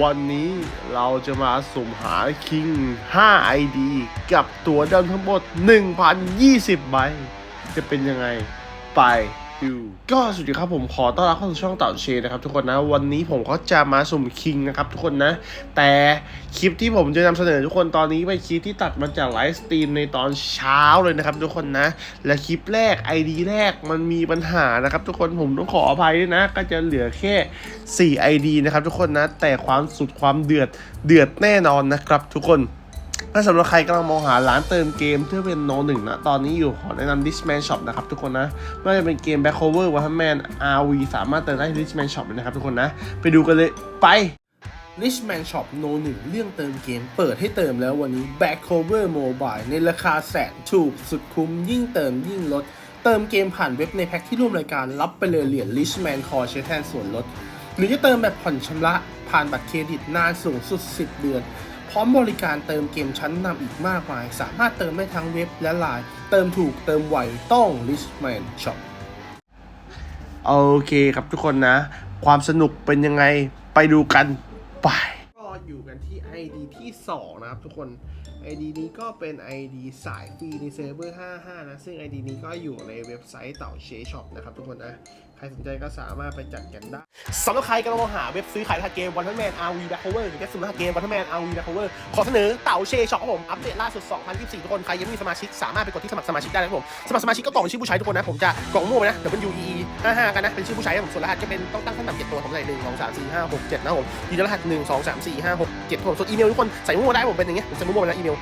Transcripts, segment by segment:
วันนี้เราจะมาสุ่มหาคิง 5 ID กับตัวเดิมทั้งหมด 1,020 ใบ จะเป็นยังไงไป ก็สวัสดีครับผมขอต้อนรับเข้าสู่ช่องเต่าเชนนะครับทุกคนนะวันนี้ผมก็จะมาสุ่มคิงนะครับทุกคนนะ แต่คลิปที่ผมจะนำเสนอทุกคนตอนนี้เป็นคลิปที่ตัดมาจากไลฟ์สตรีมในตอนเช้าเลยนะครับทุกคนนะ และคลิปแรก ID แรกมันมีปัญหานะครับทุกคนผมต้องขออภัยด้วยนะ ก็จะเหลือแค่ 4 ID นะครับทุกคนนะ แต่ความสุดความเดือดเดือดแน่นอนนะครับทุกคน ถ้าสำหรับใครกำลังมองหาร้านเติมเกมที่เป็นโนหนึ่งนะ ตอนนี้อยู่ขอแนะนำ Dishman Shop นะครับทุกคนนะไม่ว่าจะเป็นเกม Back Cover Waterman RV สามารถเติมได้ที่ Dishman Shop เลยนะครับทุกคนนะ ไปดูกันเลยไป Richman Shop No 1 เรื่องเติมเกมเปิดให้เติมแล้ววันนี้ Back Cover Mobile ในราคาแสนถูกสุดคุ้มยิ่งเติมยิ่งลด เติมเกมผ่านเว็บในแพ็คที่ร่วมรายการรับไปเลยเหรียญ Richman Core ใช้แทนส่วนลด หรือจะเติมแบบผ่อนชำระผ่านบัตรเครดิตนานสูงสุด 10 เดือน พร้อมบริการเติมเกมชั้นนำอีกมากมาย สามารถเติมได้ทั้งเว็บและไลน์เติมถูกเติมไวต้อง Richman Shop โอเคครับทุกคนนะ ความสนุกเป็นยังไงไปดูกันไปก็อยู่กันที่ ID ที่ 2 นะครับทุกคน ID นี้ก็เป็น ID สายฟรีในเซิร์ฟเวอร์ 55 นะ ซึ่ง ID นี้ก็อยู่ในเว็บไซต์เต่าเชช็อปนะครับทุกคนนะ ใครสนใจก็สามารถไปจัดกันได้สำหรับใครกำลังมองหาเว็บซื้อขายรหัสเกม w a t e r m a n RV Back Cover หรือจะซื้อรหัสเกม w a t e r m a n RV Back Cover ขอเสนอเต่าเชช็อปผม อัปเดตล่าสุด 2024 ทุกคน ใครยังไม่มีสมาชิก สามารถไปกดที่สมัครสมาชิกได้นะครับผม สมัครสมาชิกก็กรอกชื่อผู้ใช้ทุกคนนะ ผมจะกรอกมั่วไปนะเดี๋ยวเป็น UE 55กันนะ เป็นชื่อผู้ใช้ผมส่วนรหัสจะเป็นต้องตั้งขั้นต่ำ7ตัวผมใส่1 2 3 4 5 6 7นะครับผมยืนยันรหัส1 2 3 4 5 6 7ครับผมส่วนอีเมลทุกคนใส่มั่วได้ผมเป็นอย่างเงี้ยผมใส่มั่วไปนะอีเมล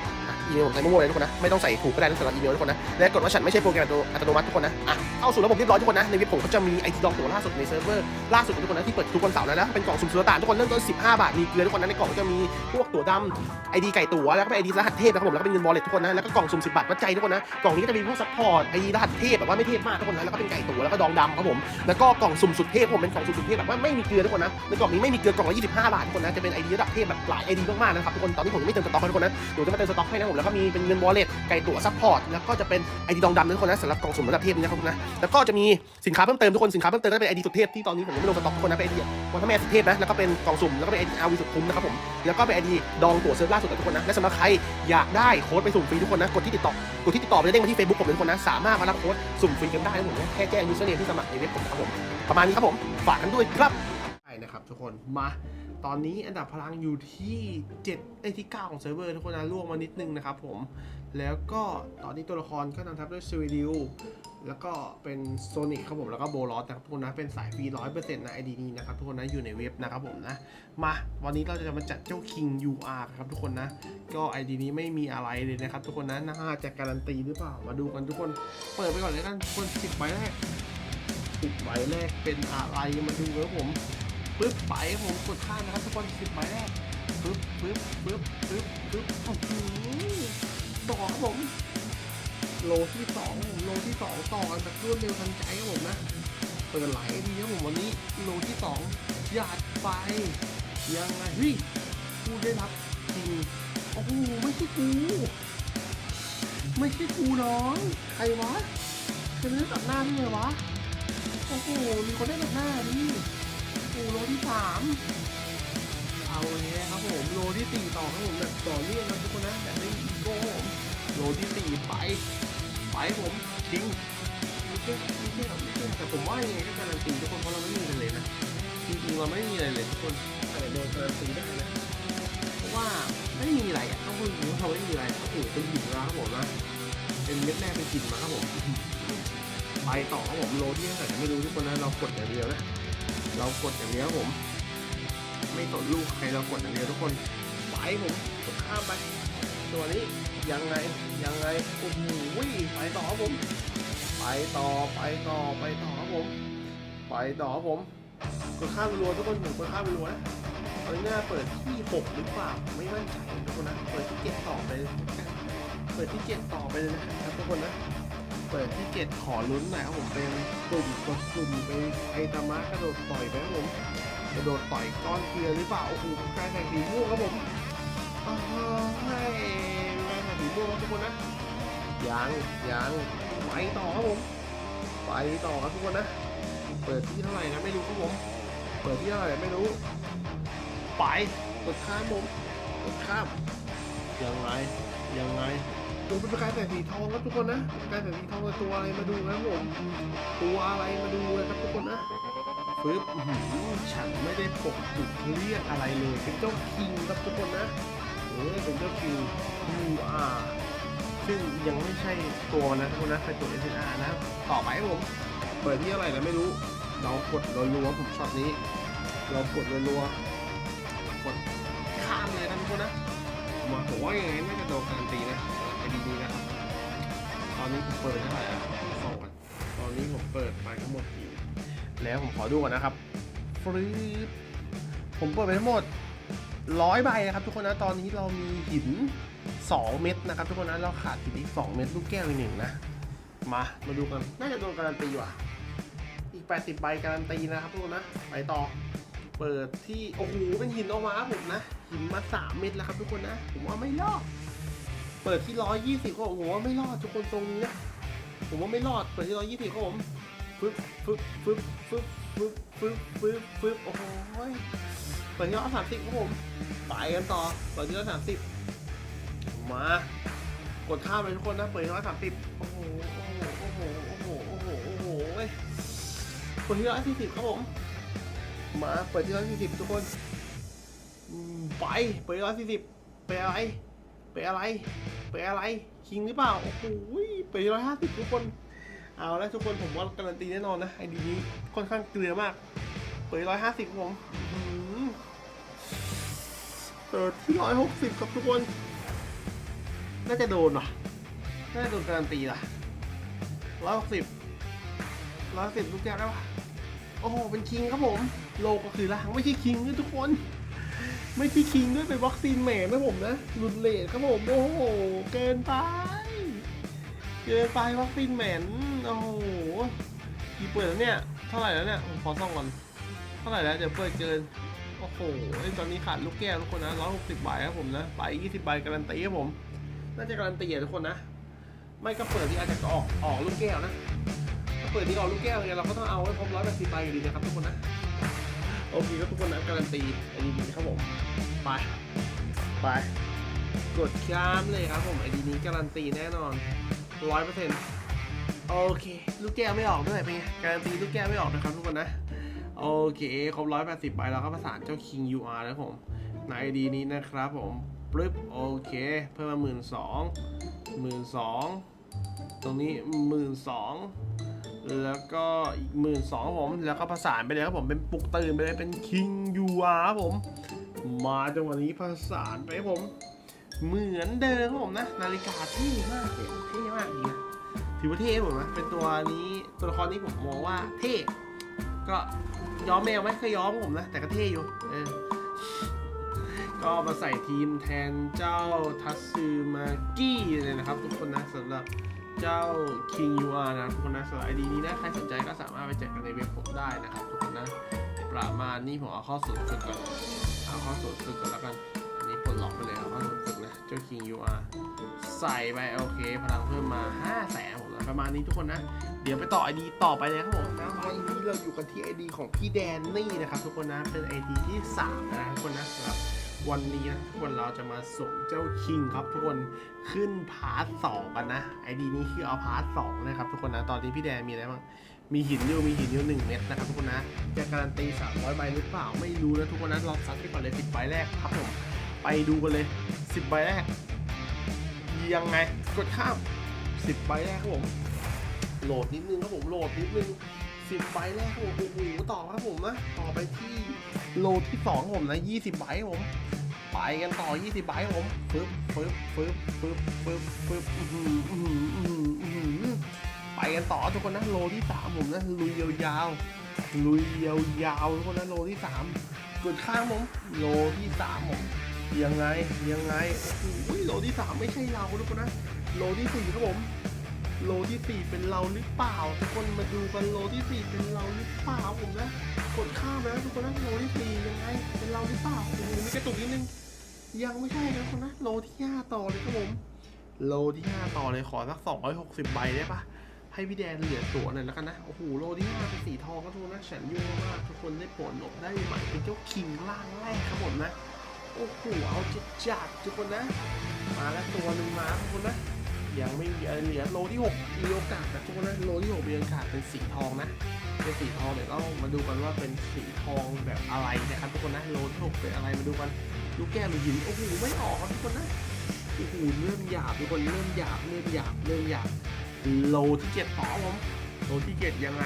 อีเมลผมใส่มั่วๆเลยทุกคนนะ ไม่ต้องใส่ถูกก็ได้นะสำหรับอีเมลทุกคนนะ และกดว่าฉันไม่ใช่โปรแกรมอัตโนมัติทุกคนนะ อะ เข้าสู่ระบบเรียบร้อยทุกคนนะ ในเว็บผมก็จะมีไอทีดองตัวล่าสุดในเซิร์ฟเวอร์ล่าสุดทุกคนนะที่เปิดทุกวันเสาร์นะนะ เป็นกล่องสุ่มสุลต่านทุกคนเริ่มต้น 15 บาท มีเกลือทุกคนนะในกล่องก็จะมีพวกตั๋วดำไอดีไก่ตั๋วแล้วก็เป็นไอดีรหัสเทพนะครับผมแล้วก็เป็นเงินวอลเล็ตทุกคนนะ แล้วก็กล่องสุ่ม10บาทวัดใจทุกคนนะ กล่องนี้ก็จะมีพวกซัพพอร์ตไอดีรหัสเทพแบบว่าไม่เทพมากทุกคนนะ แล้วก็เป็นไก่ตั๋วแล้วก็ดองดำครับผม แล้วก็กล่องสุ่มสุดเทพผมเป็นกล่องสุ่มสุดเทพแบบว่าไม่มีเกลือทุกคนนะ ในกล่องนี้ไม่มีเกลือกล่องละ25 บาททุกคนนะ จะเป็นไอดีระดับเทพแบบหลายไอดีมากๆนะครับทุกคน ตอนนี้ผมยังไม่เติมสต็อกให้ทุกคนนะเดี๋ยวจะมาเติมสต็อกให้นะผมแล้วก็มีเป็นเงินวอลเล็ตไก่ตั๋วซัพพอร์ตแล้วก็จะเป็นไอดีดองดำนะทุกคนนะสำหรับกล่องสุ่มระดับเทพนะครับนะแล้วก็จะมีสินค้าเพิ่มเติมทุกคนสินค้าเพิ่มเติมก็เป็นไอดีสุดเทพที่ตอนนี้ผมยังไม่ลงสต็อกทุกคนนะเป็นไอดีวันทั้งแม่สุดเทพนะแล้วก็เป็นกล่องสุ่มแล้วก็เป็นไอดีอาร์วีสุดคุ้มนะครับผมแล้วก็เป็นไอดีดองตั๋วเซิร์ฟล่าสุดนะทุกคนนะและสำหรับใครอยากได้โค้ดไปสุ่มฟรีทุกคนนะกดที่ติดต่อกดที่ติดต่อไปจะเด้งมาที่ Facebook ผมเลยทุกคนนะสามารถมารับโค้ดสุ่มฟรีกันได้นะผมนะแค่แจ้งยูเซอร์เนมที่สมัครในเว็บผมนะครับผมประมาณนี้ครับผมฝากกันด้วยครับใช่นะครับทุกคนมา ตอนนี้อันดับพลังอยู่ที่7ไอ้ที่9ของเซิร์ฟเวอร์ทุกคนนะล่วงมานิดนึงนะครับผม แล้วก็ตอนนี้ตัวละครก็นำทัพด้วยซูริดิวแล้วก็เป็นโซนิกครับผมแล้วก็โบลอสนะครับทุกคนนะเป็นสายฟรีร้อยเปอร์เซ็นต์นะไอดีนี้นะครับทุกคนนะอยู่ในเว็บนะครับผมนะมาวันนี้เราจะมาจัดเจ้า King UR ครับทุกคนนะ ก็ไอดีนี้ไม่มีอะไรเลยนะครับทุกคนนะน่าจะการันตีหรือเปล่ามาดูกันทุกคนเปิดไปก่อนเลยกันทุกคนสิบใบแรกสิบใบแรกเป็นอะไรมาดูครับผม ปึ๊บไปผมกดข้ามนะครับทุกคนสิบใบแรกปึ๊บปึ๊บปึ๊บปึ๊บปึ๊บโอ้โหต่อครับผม โลที่สองผมโลที่สองต่อกันแบบรวดเร็วทันใจครับผมนะเปิดไหลดีครับผมวันนี้โลที่สองหยาดไปยังไงเฮ้ยผู้ได้รับจริงโอ้โหไม่ใช่กูไม่ใช่กูน้องใครวะใครไม่ได้ตัดหน้านี่เลยวะโอ้โหมีคนได้ตัดหน้าดิ โอ้โลที่สามเอาเลยครับผมโลที่สี่ต่อครับผมแบบต่อเนื่องนะทุกคนนะแบบไม่มีอีโก้ครับผมโลที่สี่ไปไปผมทิ้งไม่ใช่ไม่ใช่อไม่ใช่แต่ผมว่ายังไงก็การันตีทุกคนเพราะเราไม่มีอะไรเลยนะจริงๆเราไม่มีอะไรเลยทุกคนแต่โดนการันตีได้นะเพราะว่าไม่มีอะไรอะต้องพูดจริงว่าเราไม่มีอะไรโอ้โหเป็นหินนะครับผมนะเป็นเม็ดแรกเป็นหินมาครับผมไปต่อครับผมโลที่เท่าไหร่ไม่รู้ทุกคนนะเรากดอย่างเดียวนะ เรากดอย่างเดียวครับผม ไม่สนลูกใครเรากดอย่างเดียวทุกคนไปผมกดข้ามไป ตัวนี้ยังไงยังไงโอ้โหไปต่อครับผม ไปต่อไปต่อไปต่อครับผม ไปต่อครับผมกดข้ามรัวทุกคนผมกดข้ามรัวนะตอนนี้น่าเปิดที่หกหรือเปล่าไม่มั่นใจทุกคนนะเปิดที่เจ็ดต่อไปเลยเปิดที่เจ็ดต่อไปเลยนะครับทุกคนนะ เปิดที่เจ็ดขอลุ้นหน่อยครับผมเป็นกลุ่มกดกลุ่มเป็นไอตามะกระโดดต่อยไปครับผมกระโดดต่อยก้อนเกลือหรือเปล่าโอ้โหกลายเป็นสีม่วงครับผมอ้าวให้แม่งสีม่วงครับทุกคนนะยังยังไปต่อครับผมไปต่อครับทุกคนนะ เปิดที่เท่าไหร่นะไม่รู้ครับผมเปิดที่เท่าไหร่ไม่รู้ ไปกดข้ามผมกดข้ามยังไงยังไง ดูเป็นประกายแสงสีทองครับทุกคนนะประกายแสงสีทองตัวอะไรมาดูนะครับผมตัวอะไรมาดูเลยครับทุกคนนะฟึบหือฉันไม่ได้ปกปิดเรียกอะไรเลยเป็นเจ้าคิงครับทุกคนนะเออเป็นเจ้าคิง UR ซึ่งยังไม่ใช่ตัวนะทุกคนนะเป็นตัว SNR นะ ต่อไปผมเปิดที่อะไรนะไม่รู้เรากดรัวๆผมช็อตนี้ เรากดรัวๆกดข้ามเลยนะทุกคนนะมาผมว่าย่างนี้น่าจะโดนการตีนะ ดีนี้นะครับ ตอนนี้ผมเปิดเท่าไหร่อะสองกันตอนนี้ผมเปิดไปทั้งหมดกี่แล้วผมขอดูก่อนนะครับฟรีผมเปิดไปทั้งหมดร้อยใบนะครับ ทุกคนนะตอนนี้เรามีหิน 2 เม็ดนะครับ ทุกคนนะเราขาดหินอีก 2 เม็ดลูกแก้วอีกหนึ่งนะมามาดูกันน่าจะโดนการันตีว่ะอีก 80 ใบการันตีนะครับทุกคนนะไปต่อเปิดที่โอ้โหเป็นหินออกมาครับผมนะหินมา 3 เม็ดแล้วครับทุกคนนะ ผมว่าไม่รอด เปิดที่120ก็ผมว่าไม่รอดทุกคนตรงนี้นะผมว่าไม่รอดเปิดที่120ครับผมฟึบฟึบฟึบฟึบฟึบฟึบฟึบฟึบโอ้โหยเปิดที่130ครับผมไปกันต่อเปิดที่130มสิบมากดข้ามเลยทุกคนนะเปิดที่130โอ้โหโอ้โหโอ้โหโอ้โหโอ้โหโอ้โหเว้ยเปิดที่ร้อยสี่สิบครับผมมาเปิดที่ร้อยสี่สิบทุกคนไปเปิดที่ร้อยสี่สิบไปอะไรไปอะไร ไปอะไร คิงหรือเปล่า โอ้โหเปิดร้อยห้าสิบทุกคน เอาแล้วทุกคนผมว่าการันตีแน่นอนนะไอดีนี้ค่อนข้างเกลือมาก เปิดร้อยห้าสิบผมอื้อหือเปิดที่ร้อยหกสิบครับทุกคน น่าจะโดนว่ะ น่าจะโดนการันตีล่ะร้อยหกสิบร้อยสิบลูกแก้วได้ปะโอ้โห เป็นคิงครับผม โลก็คือล้างไม่ใช่คิงด้วยทุกคน ไม่ใช่คิงด้วยเป็นวัคซีนแหม่นะผมนะรุนเลทครับผม โอ้โห เกินไป เกินไปวัคซีนแหมนโอ้โหกี่เปิดแล้วเนี่ย เท่าไหร่แล้วเนี่ยผมขอส่องก่อน เท่าไหร่แล้วเดี๋ยวเปิดเกิน โอ้โหไอตอนนี้ขาดลูกแก้วทุกคนนะร้อยหกสิบใบครับผมนะไปยี่สิบใบการันตีครับผม น่าจะการันตีอะทุกคนนะ ไม่ก็เปิดที่อาจจะออกออกลูกแก้วนะถ้าเปิดที่ออกลูกแก้วเนี่ยเราก็ต้องเอาให้ครบร้อยแปดสิบใบอยู่ดีนะครับทุกคนนะ โอเคครับทุกคนนะการันตีไอดีนี้ครับผมไปไปกดข้ามเลยครับผมไอดีนี้การันตีแน่นอนร้อยเปอร์เซ็นต์โอเค ลูกแก้วไม่ออกด้วยเป็นไงการันตีลูกแก้วไม่ออกนะครับทุกคนนะโอเคครบร้อยแปดสิบใบเราก็ประสานเจ้า King UR แล้วผมในไอดีนี้นะครับผมปึ๊บโอเค เพิ่มมาหมื่นสองหมื่นสองตรงนี้หมื่นสอง แล้วก็อีกหมื่นสองผม แล้วก็ประสานไปเลยครับผมเป็นปลุกตื่นไปเลยเป็น King UR ครับผม มาจังหวะนี้ประสานไปครับผม เหมือนเดิมครับผมนะ นาฬิกาเท่มากเลยเท่มากจริงนะถือว่าเท่ผมนะเป็นตัวนี้ตัวละครนี้ผมมองว่าเท่ก็ย้อมแมวไหมเคยย้อมผมนะ แต่ก็เท่อยู่เออก็มาใส่ทีมแทนเจ้าทัตสึมากี้เลยนะครับ ทุกคนนะสำหรับ เจ้า King UR นะทุกคนนะสำหรับไอดีนี้นะใครสนใจก็สามารถไปแจกกันในเว็บผมได้นะครับทุกคนนะประมาณนี้ผมเอาข้าสูตรฝึกก่อนเอาข้าสูตรฝึกก่อนแล้วกันอันนี้ปลดล็อกไปเลยเอาข้าสูตรฝึกนะเจ้า King UR ใส่ไปโอเคพลังเพิ่มมา5แสนผมนะประมาณนี้ทุกคนนะเดี๋ยวไปต่อไอดีต่อไปเลยครับผมนะวันนี้เราอยู่กันที่ไอดีของพี่แดนนี่นะครับทุกคนนะเป็นไอดีที่3นะทุกคนนะสำหรับ วันนี้นะทุกคนเราจะมาส่งเจ้าคิงครับ ทุกคนขึ้นพาร์ทสองกันนะไอดีนี้คือเอาพาร์ทสองนะครับทุกคนนะตอนนี้พี่แดนมีอะไรบ้างมีหินอยู่มีหินอยู่หนึ่งเม็ดนะครับทุกคนนะจะการันตี300ใบหรือเปล่าไม่รู้นะทุกคนนะเราซัดไปก่อนเลย10ใบแรกครับผมไปดูกันเลย10ใบแรกยังไงกดข้าม10ใบแรกครับผมโหลดนิดนึงครับผมโหลดนิดนึงสิบใบแรกครับผมโอ้โหต่อครับผมนะต่อไปที่ โลที่สองผมนะยี่สิบใบผม ไปกันต่อยี่สิบใบผมฟึบฟึบฟึบฟึบฟึบฟึบไปกันต่อทุกคนนะโลที่สามผมนะลุยยาวๆลุยยาวๆทุกคนนะโลที่สามกดข้างผมโลที่สามผมยังไงยังไงโอ้โหโลที่สามไม่ใช่เราทุกคนนะโลที่สี่ครับผม โลที่สี่เป็นเราหรือเปล่า ทุกคนมาดูกันโลที่สี่เป็นเราหรือเปล่าผมนะกดข้ามแล้วทุกคนนะโลที่สี่ยังไง เป็นเราหรือเปล่าโอ้โหมีกระตุกนิดนึง ยังไม่ใช่นะทุกคนนะโลที่ห้าต่อเลยครับผมโลที่ห้าต่อเลยขอสักสองร้อยหกสิบใบได้ปะให้พี่แดนเหลือตัวหน่อยแล้วกันนะโอ้โหโลที่ห้าเป็นสีทองก็ทุกคนนะฉันยุ่งมากทุกคนได้ผลหลบได้ใหม่เป็นเจ้าคิงล่างแรกครับผมนะโอ้โหเอาจัดจัดทุกคนนะ มาแล้วตัวหนึ่งมาทุกคนนะ ยังไม่มีอะไรเหลือโลที่หกมีโอกาสนะทุกคนนะโลที่หกมีโอกาสเป็นสีทองนะเป็นสีทองเดี๋ยวเรามาดูกันว่าเป็นสีทองแบบอะไรนะครับทุกคนนะโลที่หกเป็นอะไรมาดูกันลูกแก้วหรือหินโอ้โหไม่ออกครับทุกคนนะโอ้โหเริ่มหยาบทุกคนเริ่มหยาบเริ่มหยาบเริ่มหยาบโลที่เจ็ดต่อผมโลที่เจ็ดยังไง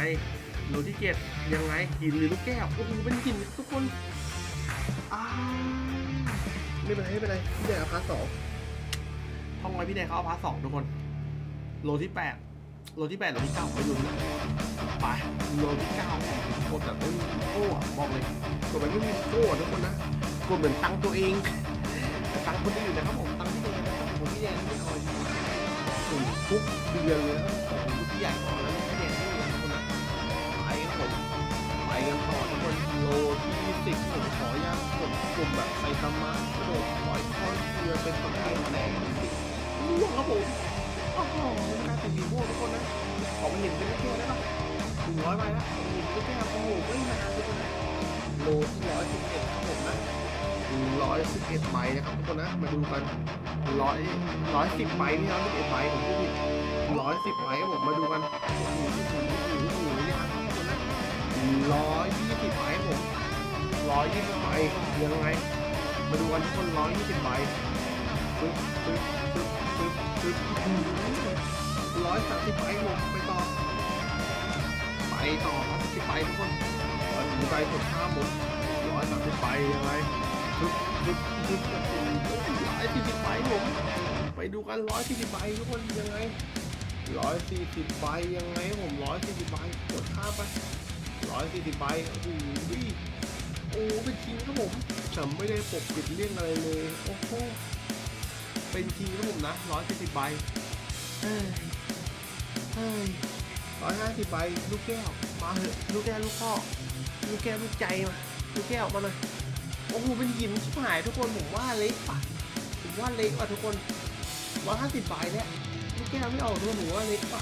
โลที่เจ็ดยังไงหินหรือลูกแก้วโอ้โหเป็นหินทุกคนอ้าไม่เป็นไรไม่เป็นไรพี่แดงเอาพาร์ทสอง ท่องไว้พี่แดงเขาเอาพาร์ทสองทุกคน โลที่แปดโลที่แปดโลที่เก้าไปดูนะไปโลที่เก้ากดแบบไม่มีโก้อะบอกเลยกดแบบไม่มีโก้อะทุกคนนะกดเหมือนตังตัวเองต่ตังค์คนอื่นนะครับผมตังพี่แดงนะครับผมพี่แดงไม่เอาถึงทุกเดือนเลยนะครับของทุกที่ใหญ่ของแล้วพี่แดงไม่มีทุกคนนะไปครับผมไปกันต่อทุกคนโลที่สิบผมขออนุญาตกดกลุ่มแบบไซตามะกระโดดปล่อยท่อนเรือเป็นตะเกียงแดง สิล่วงครับผมโอ้โหนกายเป็นดีม่ทุกคนนะขอมันเห็นเป็นแค่ได้ปะหนึ่งร้อยใบแล้วผมเห็นเป็นแค่โอ้โหไม่นานทุกคนนะโลที่ร้อยสิบเอ็ดครับผมนะร้อยสิบเอ็ดใบนะครับทุกคนนะ มาดูกันร้อยร้อยสิบใบนี่ร้อยสิบเอ็ดใบผมพูดผิดร้อยสิบใบครับผมมาดูกันโอ้โหโอ้โหโอ้โหโอ้โหนี่ครับทุกคนนะร้อยยี่สิบใบผมร้อยยี่สิบใบยังไง มาดูกันทุกคนร้อยยี่สิบใบปึ๊บปึ๊บปึ๊บปึ๊บปึ๊บ ร้อยสามสิบใบครับผมไปต่อ ไปต่อร้อยสามสิบใบทุกคนร้อยสามสิบใบกดข้ามผมร้อยสามสิบใบยังไงปึ๊บปึ๊บปึ๊บร้อยสี่สิบใบผมไปดูกันร้อยสี่สิบใบทุกคนยังไงร้อยสี่สิบใบยังไงผมร้อยสี่สิบใบกดข้ามไปร้อยสี่สิบใบโอ้โหโอ้เป็นจริงครับผมฉันไม่ได้ปกปิดเรื่องอะไรเลยโอ้โห เป็นจริงครับผมนะร้อยสี่สิบใบเฮ้ยเฮ้ยร้อยห้าสิบใบลูกแก้ว มาเถอะ ลูกแก้วลูกพ่อ ลูกแก้วลูกใจมา ลูกแก้วมาหน่อย โอ้โห เป็นหินชิบหายทุกคนผมว่าเล็กปะผมว่าเล็กว่ะทุกคนร้อยห้าสิบใบเนี่ยลูกแก้วไม่ออกด้วยผมว่าเล็กปะ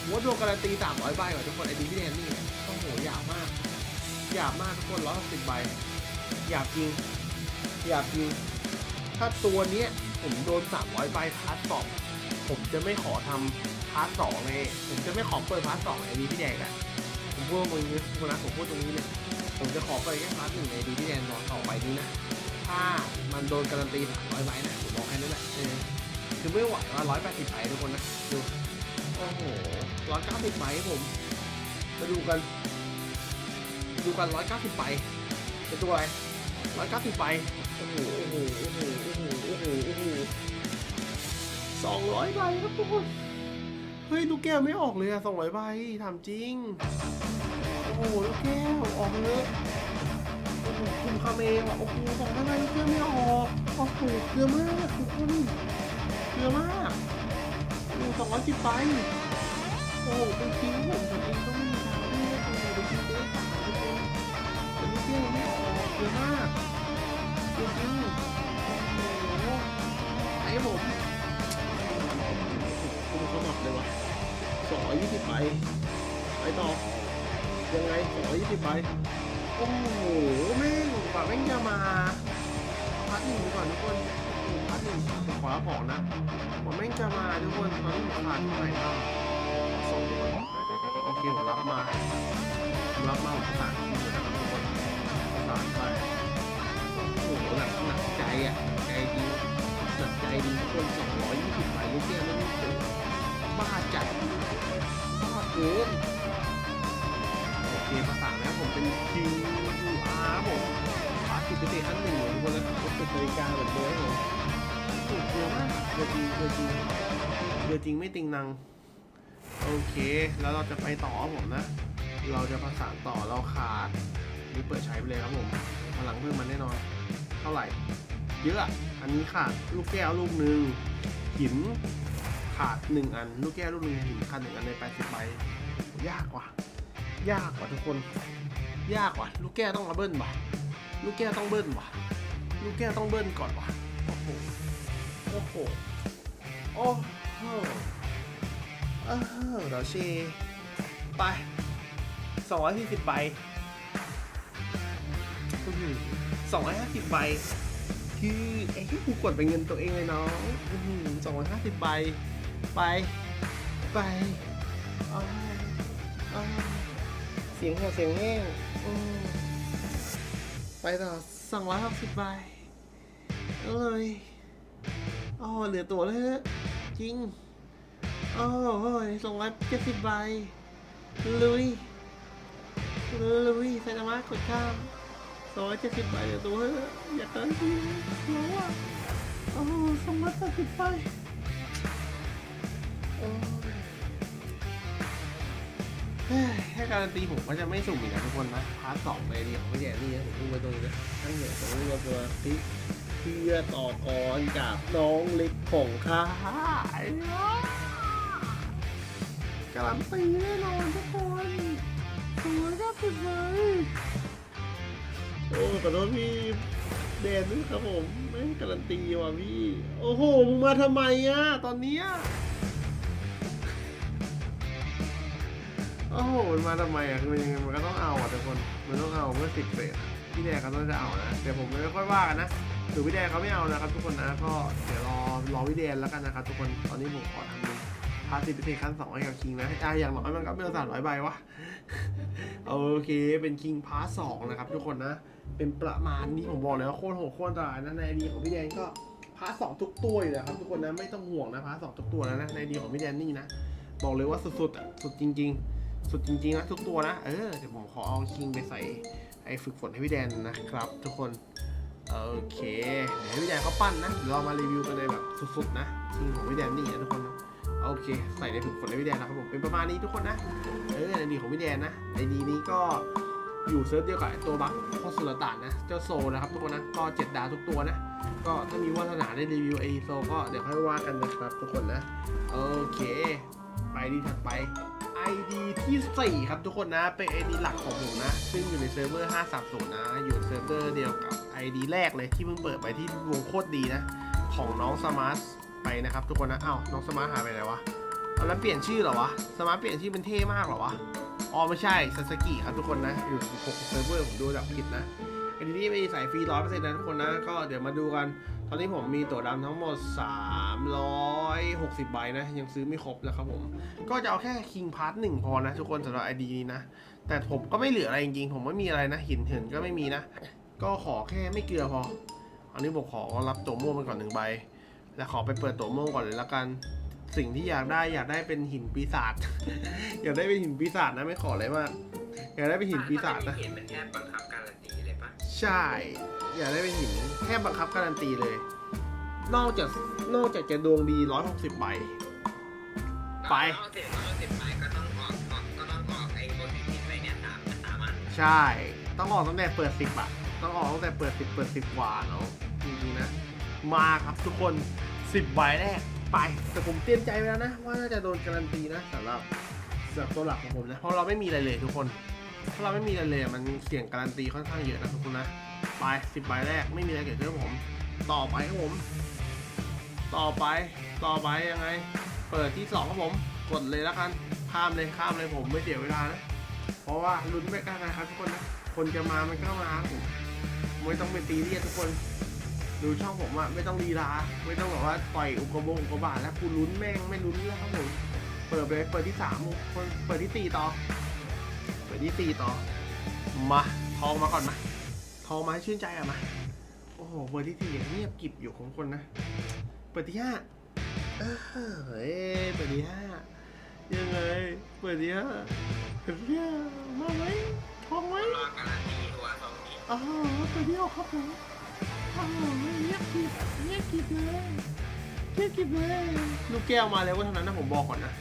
ผมว่าโดนการันตีสามร้อยใบว่ะทุกคนไอ้ดีพี่แดนนี่เนี่ยโอ้โหหยาบมากหยาบมากทุกคนร้อยหกสิบใบหยาบจริงหยาบจริงถ้าตัวเนี้ย ผมโดนสามร้อยใบพาร์ทสองผมจะไม่ขอทำพาร์ทสองเลยผมจะไม่ขอเปิดพาร์ทสองไอ้ดีพี่แดงอะผมพูดตรงนี้ทุกคนะผมพูดตรงนี้เลยผมจะขอไปแค่พาร์ทหนึ่งในดีที่แดนรอต่อไปนี้นะถ้ามันโดนการันตีสามร้อยใบนะผมบอกแค่นั้นแหละคือไม่ไหวว่าร้อยแปดสิบใบทุกคนนะดูโอ้โหร้อยเก้าสิบใบผมมาดูกัน ดูกันร้อยเก้าสิบใบเป็นตัวอะไร ร้อยเก้าสิบใบโอ้โหโอ้โหโอ้โหโอ้โหโอ้โหโอ้โหสองร้อยใบครับทุกคนเฮ้ยลูกแก้วไม่ออกเลยอะสองร้อยใบถามจริง โอ้โหลูกแก้วออกเลยโอ้โหคุมคาเมงว่ะโอ้โหสองร้อะไรลูกแก้วไม่ออกโอ้โหเกลือมากทุกคนเกลือมากโอ้สองร้อยสิบใบโอ้โหเป็นคิวผมผมเองก็ไม่มี ออกเกลือมากจริงๆโอ้โหไอ้ผมคุมเขาหมดเลยว่ะสองร้อยยี่สิบใบไปต่อ ยังไงสองร้อยยี่สิบใบโอ้โหแม่งกว่าแม่งจะมาพัดหนึ่งดีกว่าทุกคนโอ้โหพัดหนึ่งผมขอรับของนะกว่าแม่งจะมาทุกคนตอนนี้ผมขาดเท่าไหร่บ้างสองดีกว่าโอเคผมรับมาผมรับมาผมประสานทีมนะครับทุกคนประ อะใจดีหนักใจดีคนสองร้อยยี่สิบใบลูกแก้วไม่รู้โอ้โหบ้าจัดบ้าเกินโอเคประสานแล้วผมเป็นคิวยูอาร์ผมพาร์ทสิบพิเศษอันหนึ่งทุกคนแล้วก็เป็นนาฬิกาแบบเดิมผมโอ้โหเยอะมากเยอะจริงเยอะจริงเยอะจริงไม่ติงนังโอเค แล้วเราจะไปต่อผมนะ เราจะประสานต่อเราขาดนี่เปิดใช้ไปเลยครับผมพลังเพิ่มมันแน่นอน เท่าไหร่ เยอะอันนี้ขาดลูกแก้วลูกหนึ่งหินขาดหนึ่งอัน ลูกแก้วลูกหนึ่งหินขาดหนึ่งอันในแปดสิบใบยากว่ะยากกว่าทุกคน ยากว่ะ ลูกแก้วต้องมาเบิ้ลว่ะ ลูกแก้วต้องเบิ้ลว่ะ ลูกแก้วต้องเบิ้ลก่อนว่ะโอ้โหโอ้โหโอ้โหเออเราเชไปสองร้อยสี่สิบใบสองร้อยห้าสิบใบ คือไอ้ที่กูกดเป็นเงินตัวเองเลยน้องสองร้อยห้าสิบใบ ไป ไปเสียงแหบเสียงแห้งไปต่อสองร้อยหกสิบใบเลยอ๋อเหลือตัวเลยฮะจริงโอ้โหสองร้อยเจ็ดสิบใบลุยลุยไซนามะกดข้าม สองร้อยเจ็ดสิบใบเดี๋ยวตัวเฮ้ยอยาเกินทีร้องอะโอ้สองร้อยแปดสิบใบโอ้แค่การันตีผมก็จะไม่สุ่มอีกนะทุกคนนะพาร์ทสองเลยดีของพี่แดนนี่นะผมพูดไว้ตรงนี้นะทั้งเหนือของเรือตัวพลิเพื่อต่อกรกับน้องเล็กของข้าการันตีแน่นอนทุกคนสวยก็สุดเลย โอ้ขอโทษพี่แดนด้วยครับผมไม่การันตีว่ะพี่ โอ้โหมึงมาทำไมอะตอนเนี้ยโอ้โหมันมาทำไมอะคือมันยังไงมันก็ต้องเอาอะทุกคนมันต้องเอาเมื่อสิบเศษพี่แดนเขาต้องจะเอานะแต่ผมไม่ค่อยว่ากันนะถือพี่แดนเขาไม่เอานะครับ ทุกคนนะก็เดี๋ยวรอรอพี่แดนแล้วกันนะครับ ทุกคนตอนนี้ผมขอทำพาสิพิเศษขั้นสองให้กับคิงนะอะอย่างน้อยมันก็ไม่ต้องสามร้อยใบวะ โอเค เป็นคิงพาสองนะครับทุกคนนะ เป็นประมาณนี้ผมบอกเลยว่าโคตรโหดโคตรตรายนะในไอดีของพี่แดนก็พาสองทุกตัวอยู่นะครับทุกคนนะไม่ต้องห่วงนะพาสองทุกตัวแล้วนะในไอดีของพี่แดนนี่นะบอกเลยว่าสุดๆอะสุดจริง ๆ สุดจริงๆนะทุกตัวนะเออเดี๋ยวผมขอเอาคิงไปใส่ไอ้ฝึกฝนให้พี่แดนนะครับ ทุกคนโอเคเดี๋ยวให้พี่แดนเขาปั้นนะเดี๋ยวเรามารีวิวกันเลยแบบสุดๆนะคิงของพี่แดนนี่นะทุกคนนะ โอเค ใส่ในถุงฝนให้พี่แดนนะครับผมเป็นประมาณนี้ทุกคนนะ เออในดีของพี่แดนนะไอดีนี้ก็อยู่เซิร์ฟเดียวกับตัวบัคพอสุลต่านนะ เจ้าโซนะครับทุกคนนะ ก็เจ็ดดาวทุกตัวนะ ก็ถ้ามีวาสนาได้รีวิวไอโซก็เดี๋ยวค่อยว่ากันนะครับทุกคนนะ โอเค ไปดีถัดไป ID ที่ 4 ครับทุกคนนะ เป็น ID หลักของผมนะ ซึ่งอยู่ในเซิร์ฟเวอร์530นะ อยู่เซิร์ฟเวอร์เดียวกับ ID แรกเลยที่เพิ่งเปิดไปที่วงโคตรดีนะ ของน้องสมาร์ท ไปนะครับ ทุกคนนะอ้าวน้องสมาร์ทหายไปไหนวะเอาแล้วเปลี่ยนชื่อเหรอวะสมาร์ทเปลี่ยนชื่อเป็นเท่มากเหรอวะอ๋อไม่ใช่ซาสกิครับทุกคนนะอยู่6เซิร์ฟเวอร์ผมดูจากผิดนะอ้ที่นี่ไม่ใส่ฟรีร้อยเปอร์เซ็นต์นะทุกคนนะก็เดี๋ยวมาดูกัน ตอนนี้ผมมีตั๋วดำทั้งหมด 360 ใบนะ ยังซื้อไม่ครบนะครับผม ก็จะเอาแค่ King Pass หนึ่งพอนะ ทุกคนสำหรับ ID นี้นะ แต่ผมก็ไม่เหลืออะไรจริงๆ ผมไม่มีอะไรนะ หินเหินก็ไม่มีนะ ก็ขอแค่ไม่เกลือพอ อันนี้ผมขอรับตัวม่วงไปก่อนหนึ่งใบ แล้วขอไปเปิดตัวม่วงก่อนเลยละกัน สิ่งที่อยากได้อยากได้เป็นหินปีศาจ อยากได้เป็นหินปีศาจนะไม่ขออะไรมาก อยากได้เป็นหินปีศาจนะ เห็นมันแค่บังคับการันตีเลยปะใช่ อยากได้เป็นหินแค่บังคับการันตีเลย นอกจากนอกจากจะดวงดี160ใบ ไป เอาเสร็จเอาเสร็จไปก็ต้องออกออกก็ต้องออกไอ้พวกที่ผิดไปเนี่ยสามสามอันใช่ ต้องออกตั้งแต่เปิด10อะต้องออกตั้งแต่เปิด10เปิด10กว่าเนาะจริงๆนะ มาครับทุกคน 10ใบแรกไปแต่ผมเตรียมใจไว้แล้วนะ ว่าน่าจะโดนการันตีนะสำหรับสำหรับตัวหลักของผมนะ เพราะเราไม่มีอะไรเลยทุกคนถ้าเราไม่มีอะไรเลยมันเสี่ยงการันตีค่อนข้างเยอะนะทุกคนนะไป10ใบแรกไม่มีอะไรเกิดขึ้นผม ต่อไปครับผม ต่อไปต่อไปยังไง เปิดที่สองครับผม กดเลยแล้วกันข้ามเลยข้ามเลยผมไม่เสียเวลานะเพราะว่าลุ้นไม่กล้านะครับทุกคนนะคนจะมามันก็มาผมไม่ต้องไปตีเรียกทุกคน ดูช่องผมอะไม่ต้องลีลา ไม่ต้องแบบว่าต่อยอุกกาบงอุกกาบาตแล้วคุณลุ้นแม่งไม่ลุ้นแล้วครับผมเปิดไปเลยเปิดที่สามคนเปิดที่ตีต่อ เปิดที่ตีต่อ มาทองมาก่อนมาทองมาให้ชื่นใจอะมาโอ้โหเปิดที่สี่ยังเงียบกริบอยู่ของคนนะ เปิดที่ห้าเออเฮ้ยเปิดที่ห้ายังไงเปิดที่ห้าเปิดที่ห้ามาไหมทองไหมรอการันตีตัวสองนี้อ๋อเปิดที่หกครับผม อ๋อเงียบกริบเงียบกริบเลยเงียบกริบเลยลูกแก้วมาแล้วว่าเท่านั้นนะผมบอกก่อนนะ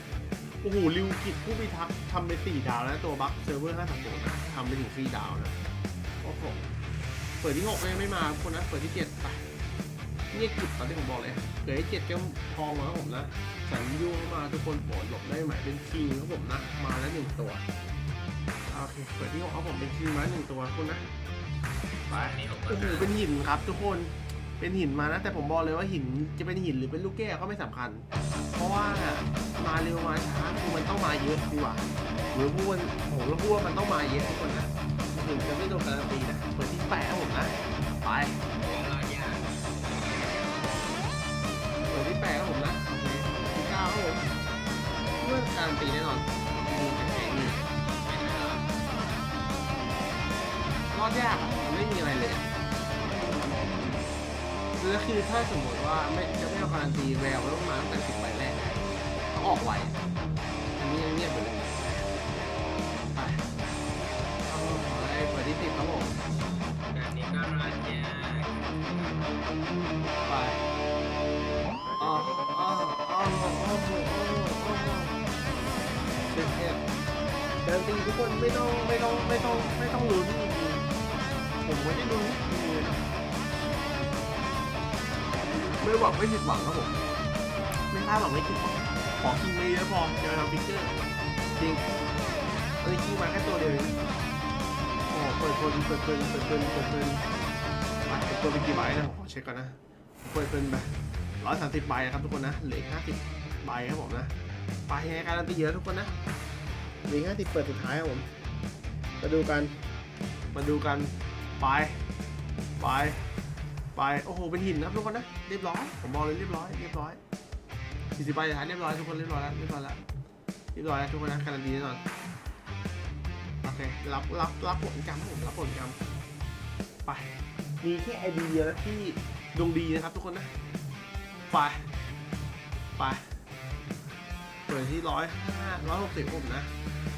โอ้โหริวกิจผู้พิทักษ์ทำไปสี่ดาวแล้วตัวบัคเซิร์ฟเวอร์ห้าสามศูนย์นะทำไปถึงสี่ดาวนะโอ้โหเปิดที่หกยังไม่มาคนนะ เปิดที่เจ็ดไปเงียบกิบตอนที่ผมบอกเลยเปิดที่เจ็ดก็ทองแล้วครับผมนะสัญญูเข้ามาทุกคนโปรดหลบได้ไหมเป็นคิงครับผมนะ มาแล้วหนึ่งตัว โอเค เปิดที่หกครับผมเป็นคิงมาหนึ่งตัวคุณนะ ไปอันนี้ผมโอ้โหเป็นหินครับ ทุกคนเป็นหินมานะแต่ผมบอกเลยว่าหินจะเป็นหินหรือเป็นลูกแก้วก็ไม่สำคัญ เพราะว่ามาเร็วมาช้าคือมันต้องมาเยอะดีกว่าหรือพูดว่าผมเราพูดว่ามันต้องมาเยอะทุกคนนะถึงจะไม่โดนการันตีนะเปิดที่แปดผมนะไปเราอยากเปิดที่แปดผมนะโอเคที่เก้าครับผมเมื่อการันตีแน่นอน รอดยากอะมันไม่มีอะไรเลยแล้วคือถ้าสมมติว่าไม่จะไม่เอาการันตีแววต้องมาตั้งแต่สิบใบแรกต้องออกไวอันนี้ยังเงียบอยู่เลยไปเอาไอ้เปิดที่สิบครับผมแบบนี้ก็รอดยากไปอ๋ออ๋ออ๋ออ๋ออ๋ออ๋อเด็ดเด็ดเดินตีทุกคนไม่ต้องไม่ต้องไม่ต้องไม่ต้องลุ้นจริงๆ ผมไม่ได้ลุ้นจริงๆนะไม่หวังไม่ผิดหวังครับผม ไม่คาดหวังไม่ผิดหวังขอคิงไม่เยอะพอจะทำฟิกเกอร์จริงตอนนี้คิงมาแค่ตัวเดียวเองโอ้เปิดคนเปิดคนเปิดคนเปิดคนไปเปิดตัวไปกี่ใบนะผมขอเช็คก่อนนะเปิดเป็นไปร้อยสามสิบใบนะครับทุกคนนะเหลือห้าสิบใบครับผมนะไปยังไงการันตีเยอะทุกคนนะเหลือห้าสิบเปิดสุดท้ายครับผมมาดูกัน มาดูกัน ไป ไป ไป โอ้โห เป็นหินนะทุกคนนะ เรียบร้อย ผมบอกเลยเรียบร้อย เรียบร้อยสี่สิบใบสุดท้ายเรียบร้อยทุกคนเรียบร้อยแล้ว เรียบร้อยแล้ว เรียบร้อยแล้วทุกคนนะการันตีแน่นอน โอเค รับ รับ รับผลกรรมผม รับผลกรรม ไป มีแค่ไอเดียนะที่ดวงดีนะครับทุกคนนะ ไป ไป เปิดที่ร้อยห้าร้อยหกสิบผมนะ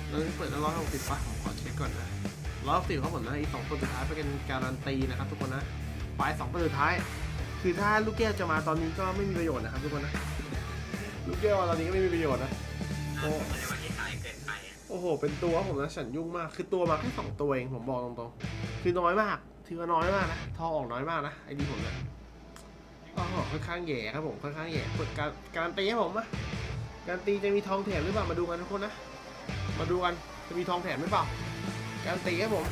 แล้วเปิดร้อยหกสิบป่ะผมขอเช็คก่อนนะ ร้อยสิบครับผมนะอีกสองตัวสุดท้ายเป็นการันตีนะครับทุกคนนะไปสองตัวสุดท้าย คือถ้าลูกแก้วจะมาตอนนี้ก็ไม่มีประโยชน์นะครับทุกคนนะลูกแก้วมาตอนนี้ก็ไม่มีประโยชน์นะโอ้โอ้โห เป็นตัวผมนะฉันยุ่งมาก คือตัวมาแค่สองตัวเองผมบอกตรงๆ คือน้อยมาก ถือว่าน้อยมากนะทองออกน้อยมากนะไอ้ดีผมเนี่ยก็ค่อนข้างแย่ครับผมค่อนข้างแย่เปิดการการันตีให้ผมอะการันตีจะมีทองแถมหรือเปล่ามาดูกันทุกคนนะ มาดูกันจะมีทองแถมหรือเปล่า การตีให้ผม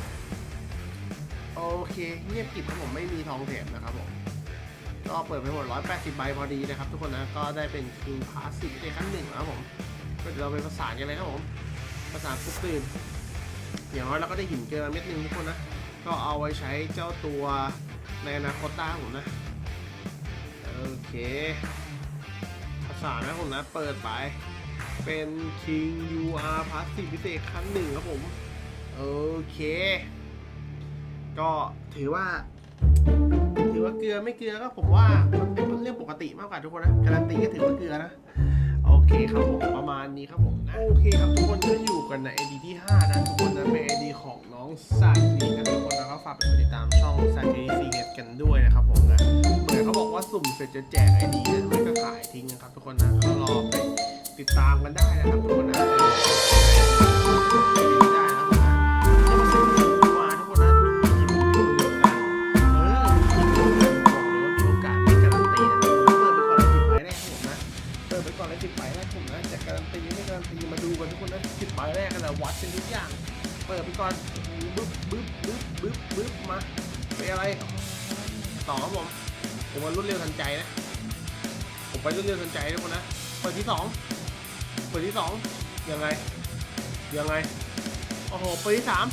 โอเค เงียบกิบครับผมไม่มีทองแถมนะครับผม ก็เปิดไปหมด 180 ใบพอดีนะครับ ทุกคนนะ ก็ได้เป็นคิงพาสสิในขั้นหนึ่งแล้วครับผมก็เดี๋ยวเราไปประสานกันเลยครับผม ประสานปุ๊บตื่นอย่างน้อยเราก็ได้หินเกลือเม็ดหนึ่งทุกคนนะ ก็เอาไว้ใช้เจ้าตัวในอนาคตได้ครับผมนะ โอเคประสานนะผมนะ เปิดไป เป็น King UR พาสติพิเศษครั้งหนึ่งครับผม โอเค ก็ถือว่า ถือว่าเกลือไม่เกลือก็ผมว่ามันเป็นเรื่องปกติมากกว่าทุกคนนะการันตีก็ถือว่าเกลือนะโอเคครับผมประมาณนี้ครับผมนะโอเคครับทุกคนก็อยู่กันใน ID ที่ 5 นะทุกคนนะเป็น ID ของน้องสายลีกันทุกคนนะครับฝากไปติดตามช่องสายลีซีเกันด้วยนะครับผมนะเหมือนเขาบอกว่าสุ่มเสร็จจะแจก ID นะไม่ก็ขายทิ้งนะครับทุกคนนะก็รอไปติดตามกันได้นะครับทุกคนนะ ต่อครับผม ผมมารวดเร็วทันใจนะ ผมไปรวดเร็วทันใจทุกคนนะ เปิดที่สองเปิดที่สองยังไง ยังไง โอ้โห เปิดที่สาม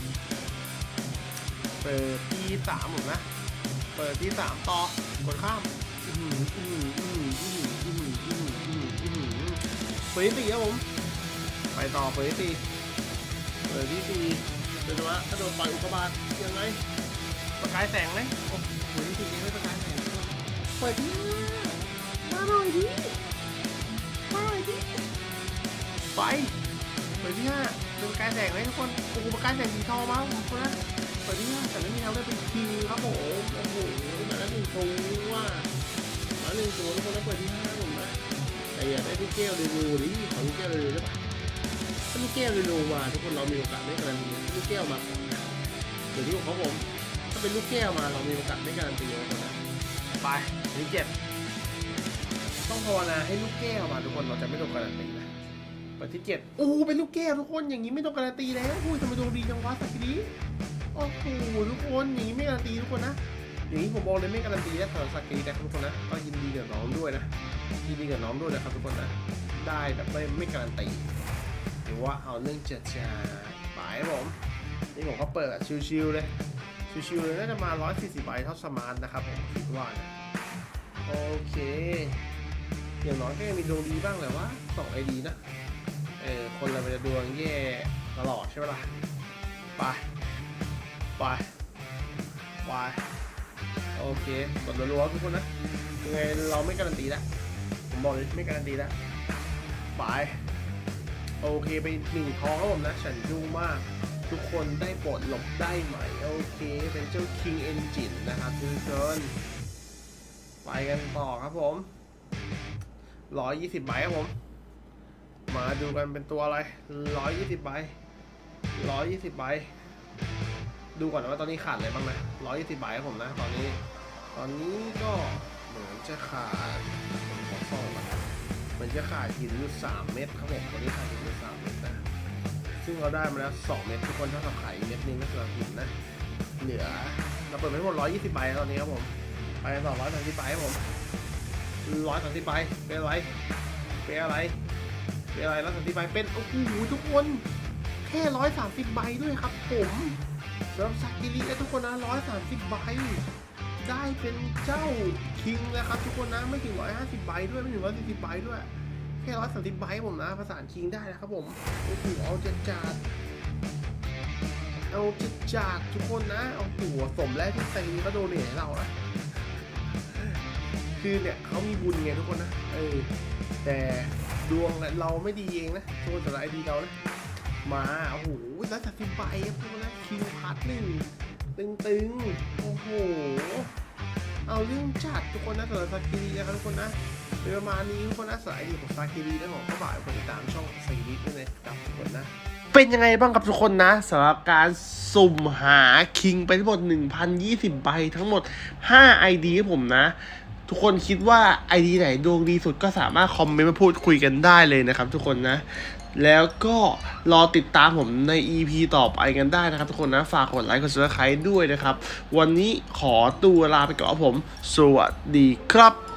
เปิดที่สามผมนะ เปิดที่สามต่อ กดข้ามเปิดที่สี่ครับผม ไปต่อเปิดที่สี่เปิดที่สี่เดี๋ยวนะกระโดดปล่อยอุกกาบาตยังไงประกายแสงไหม โอ้เปิดที่สี่ยังไม่ประกายแสงเปิดที่มาหน่อยดิมาหน่อยดิไปเปิดที่ห้าเป็นประกายแสงไหมทุกคนโอ้โหประกายแสงสีทองมากผมคนนะเปิดที่ห้าแต่ไม่มีทางได้เป็นคิวครับผมโอ้โหมาแล้วหนึ่งตัวมาหนึ่งตัวทุกคนแล้วเปิดที่ห้าผมนะแต่อย่าได้ลูกแก้วเรนูดิขอลูกแก้วเรนูได้ปะถ้าลูกแก้วเรนูมาทุกคนเรามีโอกาสได้การันตีลูกแก้วมาก่อนนะเดี๋ยวที่ของเขาผม เป็นลูกแก้วมาเรามีโอกาสได้การันตีแล้วนะไปอันนี้เจ็ดต้องภาวนาให้ลูกแก้วมาทุกคนเราจะไม่โดนการันตีนะเปิดที่เจ็ดโอ้เป็นลูกแก้วทุกคนอย่างนี้ไม่ต้องการันตีแล้วอุ้ยทำไมดวงดีจังวะสักทีโอ้โหทุกคนอย่างนี้ไม่การันตีทุกคนนะอย่างนี้ผมบอกเลยไม่การันตีนะสำหรับสกีนะครับทุกคนนะก็ยินดีกับน้องด้วยนะยินดีกับน้องด้วยนะครับทุกคนนะได้แบบไม่ไม่การันตีหรือว่าเอาเรื่องจะจะหมายครับผมนี่ผมก็เปิดแบบชิวๆเลย ชิวๆเลยน่าจะมา 140ใบเท่าสมาร์ทนะครับผมคิดว่านะโอเค อย่างน้อยก็ยังมีดวงดีบ้างแหละว่าสองไอดีนะ เออ คนเรามันจะดวงแย่ตลอดใช่ไหมล่ะ ไป ไป ไป โอเคกดรัวๆทุกคนนะ ยังไงเราไม่การันตีละผมบอกเลยไม่การันตีละไป โอเคไปหนึ่งทองครับผมนะ ฉันดูมาก ทุกคนได้โปรดหลบได้ไหม โอเค เป็นเจ้า King Engine นะครับทุกคนไปกันต่อครับผมร้อยยี่สิบใบครับผม มาดูกันเป็นตัวอะไรร้อยยี่สิบใบร้อยยี่สิบใบดูก่อนว่าตอนนี้ขาดอะไรบ้างนะร้อยยี่สิบใบครับผมนะ ตอนนี้ ตอนนี้ก็เหมือนจะขาดผมขอส่องก่อนเหมือนจะขาดหินอยู่สามเม็ดครับผมตอนนี้ขาดหินอยู่สามเม็ดนะ ซึ่งเราได้มาแล้วสองเม็ดทุกคนเท่ากับขายเม็ดนึงก็คือเราหินนะ เหลือเราเปิดไปทั้งหมดร้อยยี่สิบใบตอนนี้ครับผม ไปกันต่อร้อยสามสิบใบครับผมร้อยสามสิบใบเป็นอะไร เป็นอะไร เป็นอะไรร้อยสามสิบใบเป็นโอ้โหทุกคน แค่ร้อยสามสิบใบด้วยครับผมสำหรับสักกิรินะทุกคนนะร้อยสามสิบใบได้เป็นเจ้าคิงนะครับทุกคนนะไม่ถึงร้อยห้าสิบใบด้วยไม่ถึงร้อยสี่สิบใบด้วย แค่ร้อยสามสิบใบผมนะภาษาคิงได้นะครับผมโอ้โหเอาจัดจัดเอาจัดจัดทุกคนนะ เอาหัวสมแล้วที่เต็งก็โดนเนี่ยเรานะคือเนี่ยเขามีบุญไงทุกคนนะเออแต่ดวงเราไม่ดีเองนะทุกคนสำหรับไอดีเรานะมาโอ้โหร้อยสามสิบใบครับทุกคนนะคิวพัทหนึ่งตึงตึงๆโอ้โหเอาเรื่องจัดทุกคนนะสำหรับซากิรีนะครับทุกคนนะ เป็นประมาณนี้ทุกคนนะสายดีของซากิรีนะผมก็บ่ายคนติดตามช่องซากิรีด้วยนะครับทุกคนนะเป็นยังไงบ้างครับทุกคนนะสำหรับการสุ่มหาคิงไปทั้งหมด 1,020 ใบทั้งหมด 5 ID ให้ผมนะ ทุกคนคิดว่า ID ไหนดวงดีสุดก็สามารถคอมเมนต์มาพูดคุยกันได้เลยนะครับทุกคนนะ แล้วก็รอติดตามผมใน EP ต่อไปกันได้นะครับทุกคนนะ ฝากกดไลค์กด subscribe ด้วยนะครับ วันนี้ขอตัวลาไปก่อนครับผม สวัสดีครับ